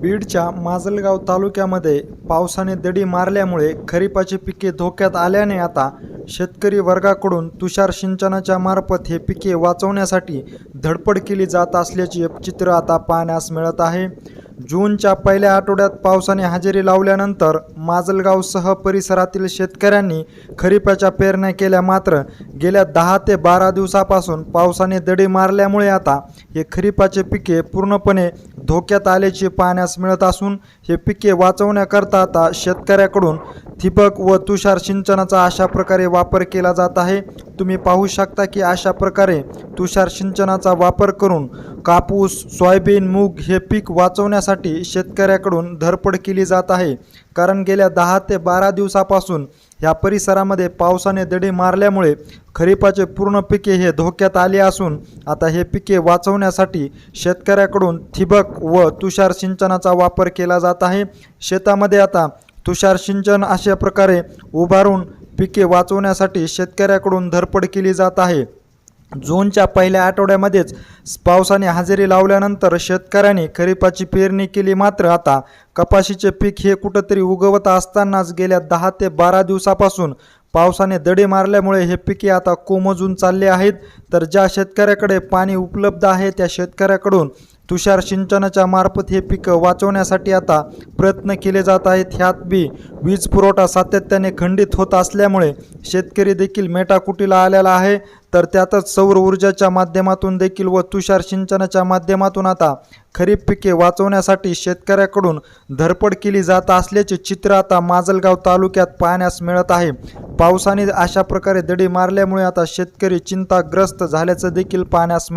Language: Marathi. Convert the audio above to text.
बीडच्या माजलगाव तालुक्यामध्ये पावसाने दडी मारल्यामुळे खरीपाची पिके धोक्यात आल्याने आता शेतकरी वर्गाकडून तुषार सिंचनाच्या मार्फत हे पिके वाचवण्यासाठी धडपड केली जात असल्याचे चित्र आता पाहण्यास मिळत आहे. जूनच्या पहिल्या आठवड्यात पावसाने हजेरी लावल्यानंतर माजलगावसह परिसरातील शेतकऱ्यांनी खरीपाच्या पेरण्या केल्या मात्र गेल्या दहा ते बारा दिवसापासून पावसाने दडी मारल्यामुळे आता हे खरीपाचे पिके पूर्णपणे धोक्यात आल्याचे पाहण्यास मिळत असून हे पिके वाचवण्याकरता आता शेतकऱ्याकडून ठिबक व तुषार सिंचनाचा अशा प्रकारे वापर केला जात आहे. तुम्ही पाहू शकता की अशा प्रकारे तुषार सिंचनाचा वापर करून कापूस सोयाबीन मूग हे पीक वाचवण्यासाठी शेतकऱ्याकडून धडपड केली जात आहे. कारण गेल्या दहा ते बारा दिवसापासून या परिसरामध्ये पावसाने दडी मारल्यामुळे खरीपाचे पूर्ण पिके हे धोक्यात आले असून आता हे पिके वाचवण्यासाठी शेतकऱ्याकडून ठिबक व तुषार सिंचनाचा वापर केला जात आहे. शेतामध्ये आता तुषार सिंचन अशा प्रकारे उभारून पिके वाचवण्यासाठी शेतकऱ्याकडून धरपड केली जात आहे. जूनच्या पहिल्या आठवड्यामध्येच पावसाने हजेरी लावल्यानंतर शेतकऱ्यांनी खरीपाची पेरणी केली मात्र आता कपाशीचे पीक हे कुठंतरी उगवत असतानाच गेल्या दहा ते बारा दिवसापासून पावसाने दडे मारल्यामुळे हे पिके आता कोमजून चालले आहेत. तर ज्या शेतकऱ्याकडे पाणी उपलब्ध आहे त्या शेतकऱ्याकडून तुषार सिंचनाच्या मार्फत हे पिकं वाचवण्यासाठी आता प्रयत्न केले जात आहेत. ह्यात बी वीज पुरवठा सातत्याने खंडित होत असल्यामुळे शेतकरी देखील मेटाकुटीला आलेला आहे. तर त्यातच सौर ऊर्जाच्या माध्यमातून देखील व तुषार सिंचनाच्या माध्यमातून आता खरीप पिके वाचवण्यासाठी शेतकऱ्याकडून धडपड केली जात असल्याचे चित्र आता माजलगाव तालुक्यात पाहण्यास मिळत आहे. पावसाने अशा प्रकारे दडी मारल्यामुळे आता शेतकरी चिंताग्रस्त झाल्याचं देखील पाहण्यास